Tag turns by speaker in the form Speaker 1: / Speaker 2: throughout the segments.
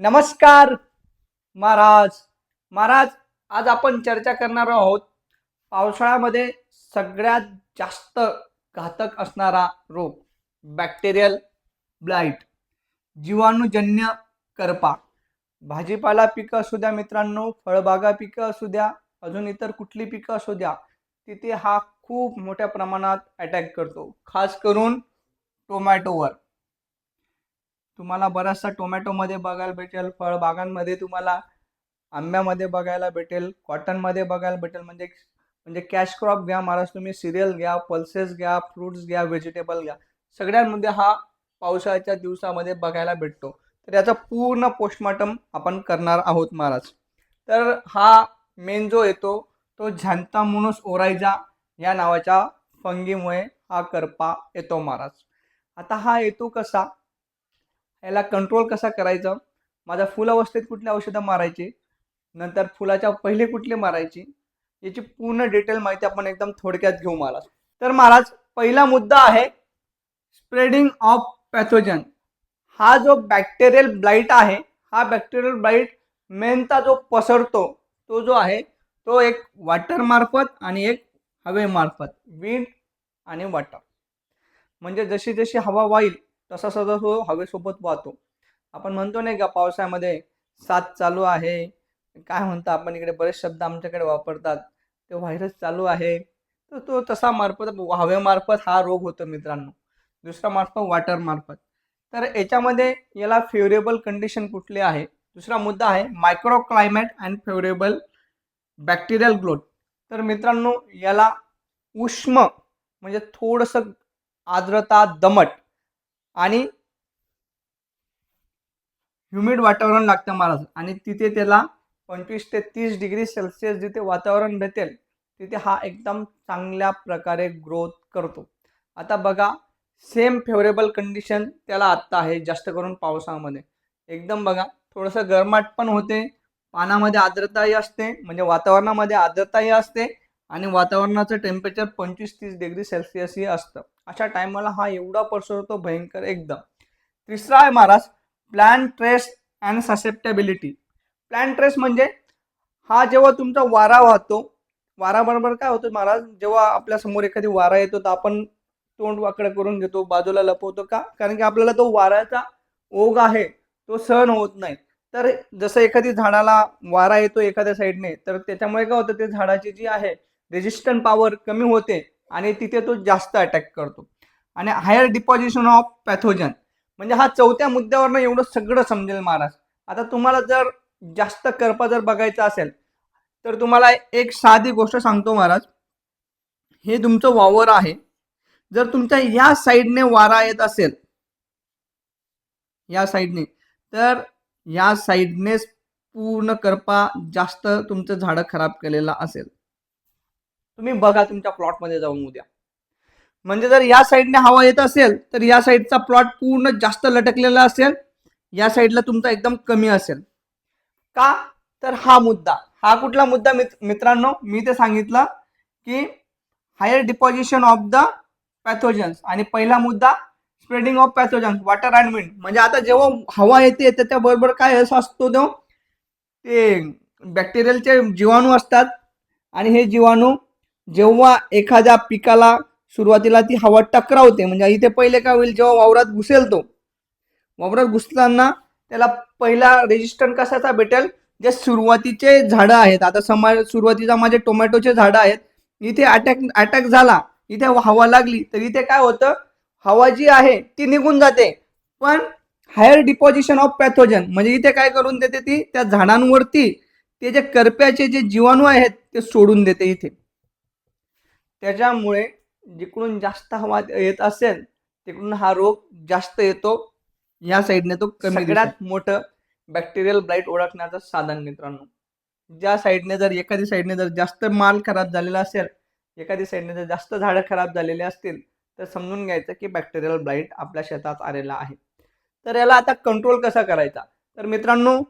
Speaker 1: नमस्कार महाराज. महाराज आज आपण चर्चा करणार आहोत पावसाळ्यामध्ये सगळ्यात जास्त घातक असणारा रोग बॅक्टेरियल ब्लाईट जीवाणूजन्य करपा. भाजीपाला पिकं असू द्या मित्रांनो फळबागा पिकं असू द्या अजून इतर कुठली पिकं असू द्या तिथे हा खूप मोठ्या प्रमाणात अटॅक करतो. खास करून टोमॅटोवर तुम्हाला बराचसा टोमॅटोमध्ये बघायला भेटेल फळबागांमध्ये तुम्हाला आंब्यामध्ये बघायला भेटेल कॉटनमध्ये बघायला भेटेल. म्हणजे म्हणजे कॅश क्रॉप घ्या महाराज तुम्ही सिरियल घ्या पल्सेस घ्या फ्रुट्स घ्या व्हेजिटेबल घ्या. सगळ्यांमध्ये हा पावसाळ्याच्या दिवसामध्ये बघायला भेटतो. तर याचा पूर्ण पोस्टमॉर्टम आपण करणार आहोत महाराज. तर हा मेन जो येतो तो झॅन्थामोनस ओरायजा या नावाच्या फंगीमुळे हा करपा येतो महाराज. आता हा येतो कसा? याला कंट्रोल कसा करायचा? माझ्या फुल अवस्थेत कुठली औषधं मारायची? नंतर फुलाच्या पहिले कुठली मारायची? याची पूर्ण डिटेल माहिती आपण एकदम थोडक्यात घेऊ महाराज. तर महाराज पहिला मुद्दा आहे स्प्रेडिंग ऑफ पॅथोजन हा जो बॅक्टेरियल ब्लाईट आहे हा बॅक्टेरियल ब्लाईट मेनचा जो पसरतो तो जो आहे तो एक वॉटर मार्फत आणि एक हवेमार्फत विंड आणि वॉटर म्हणजे जशी जशी हवा वाईल तसा सदा तो हो, हवेसोबत वाहतो. आपण म्हणतो नाही का पावसाळ्यामध्ये साथ चालू आहे. काय म्हणतो आपण इकडे बरेच शब्द आमच्याकडे वापरतात. ते व्हायरस चालू आहे. तर तो तसा मार्फत हवेमार्फत हा रोग होतो मित्रांनो. दुसरा मार्फत वॉटर मार्फत. तर याच्यामध्ये याला फेवरेबल कंडिशन कुठली आहे? दुसरा मुद्दा आहे micro climate and favourable bacterial growth तर मित्रांनो याला उष्म म्हणजे थोडंसं आर्द्रता दमट आणि ह्युमिड वातावरण लागतं महाराज आणि तिथे त्याला पंचवीस ते तीस डिग्री सेल्सिअस जिथे वातावरण भेटेल तिथे हा एकदम चांगल्या प्रकारे ग्रोथ करतो. आता बघा सेम फेवरेबल कंडिशन त्याला आत्ता आहे जास्त करून पावसामध्ये. एकदम बघा थोडंसं गरमाट पण होते पानामध्ये आर्द्रताही असते म्हणजे वातावरणामध्ये आर्द्रताही असते आणि वातावरणाचं टेम्परेचर पंचवीस तीस डिग्री सेल्सिअसही असतं. अशा टायमाला हा एवढा पसरतो भयंकर एकदम. तिसरा आहे Maharaj plant stress and susceptibility plant stress म्हणजे हा जेव्हा तुमचा वारा वाहतो वाराबरोबर काय होतं महाराज जेव्हा आपल्यासमोर एखादी वारा येतो तर आपण तोंड वाकडं करून घेतो बाजूला लपवतो का? कारण की आपल्याला तो वाऱ्याचा ओघ आहे तो सहन होत नाही. तर जसं एखादी झाडाला वारा येतो एखाद्या साईडने तर त्याच्यामुळे काय होतं ते झाडाची जी आहे रेजिस्टंट पॉवर कमी होते. आणि तिथे तो जास्त अटॅक करतो. आणि हायर डिपॉझिशन ऑफ पॅथोजन म्हणजे हा चौथ्या मुद्द्यावरनं एवढं सगळं समजेल महाराज. आता तुम्हाला जर जास्त करपा जर बघायचा असेल तर तुम्हाला एक साधी गोष्ट सांगतो महाराज. हे तुमचं वावर आहे. जर तुमच्या या साईडने वारा येत असेल या साईडने तर या साईडनेच पूर्ण करपा जास्त तुमचं झाडं खराब केलेलं असेल. तुम्ही बघा तुमच्या प्लॉटमध्ये जाऊन उद्या. म्हणजे जर या साईडने हवा येत असेल तर या साईडचा प्लॉट पूर्ण जास्त लटकलेला असेल या साईडला तुमचा एकदम कमी असेल. का? तर हा मुद्दा. हा कुठला मुद्दा मित्रांनो? मी ते सांगितलं की higher deposition of the pathogens आणि पहिला मुद्दा spreading of pathogens water and wind म्हणजे आता जेव्हा हवा येते त्याच्याबरोबर काय असं असतो तो? ते बॅक्टेरियलचे जीवाणू असतात. आणि हे जीवाणू जेव्हा एखाद्या पिकाला सुरुवातीला ती हवा टकरावते म्हणजे इथे पहिले काय होईल जेव्हा वावरात घुसेल तो वावरात घुसताना त्याला पहिला रेजिस्टंट कशाचा भेटेल? जे सुरुवातीचे झाडं आहेत आता समाज सुरुवातीचा माझे टोमॅटोचे झाडं आहेत इथे अटॅक अटॅक झाला इथे हवा लागली तर इथे काय होतं? हवा जी आहे ती निघून जाते. पण हायर डिपॉझिशन ऑफ पॅथोजन म्हणजे इथे काय करून देते ती? त्या झाडांवरती ते जे करप्याचे जे जीवाणू आहेत ते सोडून देते इथे. त्याच्यामुळे जिकडून जास्त हवा येत असेल तिकडून हा रोग जास्त येतो. या साईडने तो कमी सगळ्यात मोठं बॅक्टेरियल ब्लाईट ओळखण्याचं साधन मित्रांनो. ज्या साईडने जर एखादी साईडने जर जास्त माल खराब झालेला असेल एखादी साईडने जर जास्त झाडं खराब झालेले असतील तर समजून घ्यायचं की बॅक्टेरियल ब्लाईट आपल्या शेतात आलेला आहे. तर याला आता कंट्रोल कसा करायचा? तर मित्रांनो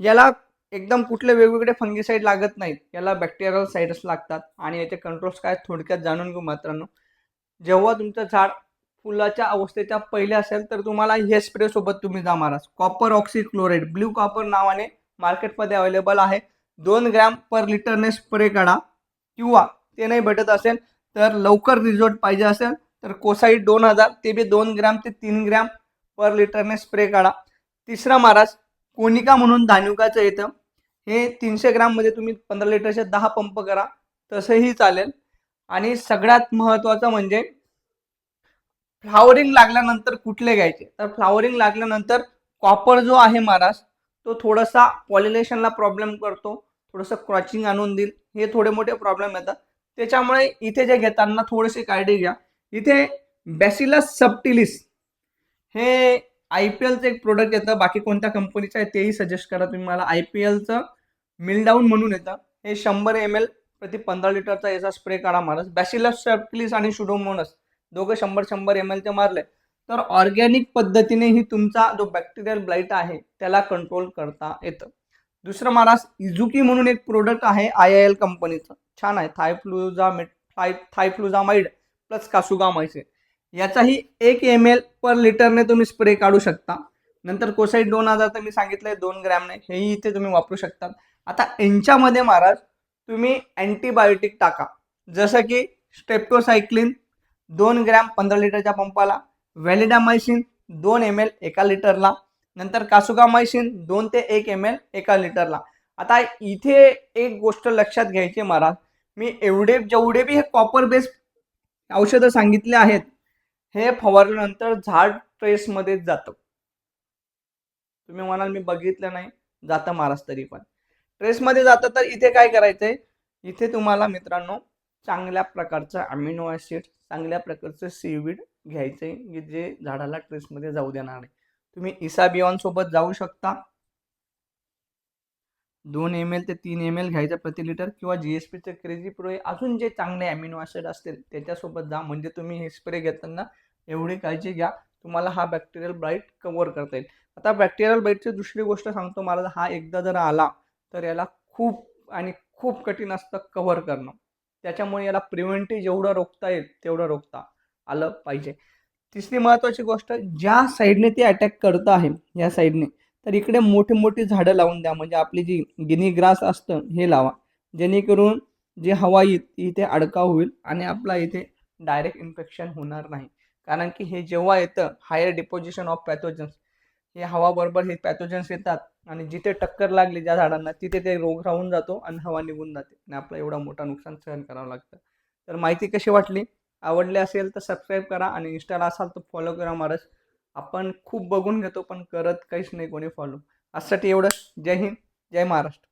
Speaker 1: याला एकदम कुठले वेगवेगळे फंगीसाईड लागत नाहीत. याला बॅक्टेरियल साईड्स लागतात आणि याचे कंट्रोल्स काय थोडक्यात जाणून घेऊ मात्रांनो. जेव्हा तुमचं झाड फुलाच्या अवस्थेच्या पहिले असेल तर तुम्हाला हे स्प्रे सोबत तुम्ही जा महाराज कॉपर ऑक्सिक्लोराईड ब्ल्यू कॉपर नावाने मार्केटमध्ये अवेलेबल आहे. दोन ग्रॅम पर लिटरने स्प्रे काढा किंवा ते नाही भेटत असेल तर लवकर रिझल्ट पाहिजे असेल तर कोसाईड दोन हजार ते बी दोन ग्रॅम ते तीन ग्रॅम पर लिटरने स्प्रे काढा तिसरा महाराज कोनिका म्हणून धान्युकाचं येतं. हे तीनशे ग्राममध्ये तुम्ही पंधरा लिटरचे दहा पंप करा. तसंही चालेल. आणि सगळ्यात महत्त्वाचं म्हणजे फ्लावरिंग लागल्यानंतर कुठले घ्यायचे? तर फ्लावरिंग लागल्यानंतर कॉपर जो आहे महाराज तो थोडासा पॉलिनेशनला प्रॉब्लेम करतो. थोडंसं क्रॉचिंग आणून देईल. हे थोडे मोठे प्रॉब्लेम येतात. त्याच्यामुळे इथे जे घेताना थोडीशी काळजी घ्या. इथे बॅसिलस सबटिलिस हे आय पी एलचं एक प्रोडक्ट येतं. बाकी कोणत्या कंपनीचं आहे तेही सजेस्ट करा. तुम्ही मला आय पी एलचं मिलडाऊन म्हणून येतं. हे शंभर एम एल प्रति पंधरा लिटरचा याचा स्प्रे काढा मारस बॅसिलस सबटिलिस आणि शुडोमोनस दोघं शंभर शंभर एम एलचे मारले. तर ऑर्गॅनिक पद्धतीनेही तुमचा जो बॅक्टेरियल ब्लाईट आहे त्याला कंट्रोल करता येतं. दुसरं महाराज इझुकी म्हणून एक प्रोडक्ट आहे आय आय एल कंपनीचं छान आहे. थायफ्लुझा मेट थाय थायफ्लुझामाइड प्लस कासुगामायचे याचाही एक एम एल पर लिटरने तुम्ही स्प्रे काढू शकता. नंतर कोसाईट दोन हजार तर मी सांगितलंय दोन ग्रॅमने हेही इथे तुम्ही वापरू शकता. आता यांच्यामध्ये महाराज तुम्ही अँटीबायोटिक टाका. जसं की स्टेप्टोसायक्लिन दोन ग्रॅम पंधरा लिटरच्या पंपाला. व्हॅलिडामायसिन दोन एम एल एका लिटरला. नंतर कासुगामायसिन दोन ते एक एम एल एका लिटरला. आता इथे एक गोष्ट लक्षात घ्यायची महाराज. मी एवढे जेवढे बी हे कॉपर बेस्ड औषधं सांगितले आहेत हे फवारल्यानंतर झाड ट्रेसमध्येच जातं. तुम्ही म्हणाल मी बघितलं नाही जातं महाराज तरी पण. ट्रेसमध्ये जातं तर इथे काय करायचंय? इथे तुम्हाला मित्रांनो चांगल्या प्रकारचं अमिनो ॲसिड चांगल्या प्रकारचं सीवीड घ्यायचं आहे की जे झाडाला ट्रेसमध्ये जाऊ देणार नाही. तुम्ही इसाबिऑन सोबत जाऊ शकता. दोन एम एल ते तीन एम एल घ्यायचं प्रति लिटर किंवा जी एस पीचे क्रेझी प्रो हे अजून जे चांगले अमिनो ॲसिड असतील त्याच्यासोबत जा. म्हणजे तुम्ही हे स्प्रे घेताना एवढी काळजी घ्या. तुम्हाला हा बॅक्टेरियल ब्राईट कव्हर करता येईल. आता बॅक्टेरियल बाईटची दुसरी गोष्ट सांगतो मला. हा एकदा जर आला तर याला खूप आणि खूप कठीण असतं कव्हर करणं. त्याच्यामुळे याला प्रिव्हेंटिव्ह जेवढं रोखता येईल तेवढं रोखता आलं पाहिजे. तिसरी महत्त्वाची गोष्ट ज्या साईडने ते अटॅक करतं आहे या साईडने तर इकडे मोठी मोठी झाडं लावून द्या. म्हणजे आपली जी गिनी ग्रास असतं हे लावा. जेणेकरून जी हवा येईल इथे अडकाव होईल आणि आपला इथे डायरेक्ट इन्फेक्शन होणार नाही. कारण की हे जेव्हा येतं हायर डिपोजिशन ऑफ पॅथोजन्स. हे हवाबरोबर हे पॅथोजन्स येतात आणि जिथे टक्कर लागली ज्या झाडांना तिथे ते रोग राहून जातो आणि हवा निघून जाते आणि आपला एवढा मोठा नुकसान सहन करावं लागतं. तर माहिती कशी वाटली? आवडली असेल तर सबस्क्राईब करा आणि इंस्टाला असाल तर फॉलो करा महाराज. आपण खूप बघून घेतो पण करत काहीच नाही कोणी फॉलो आजसाठी एवढं. जय हिंद जय महाराष्ट्र.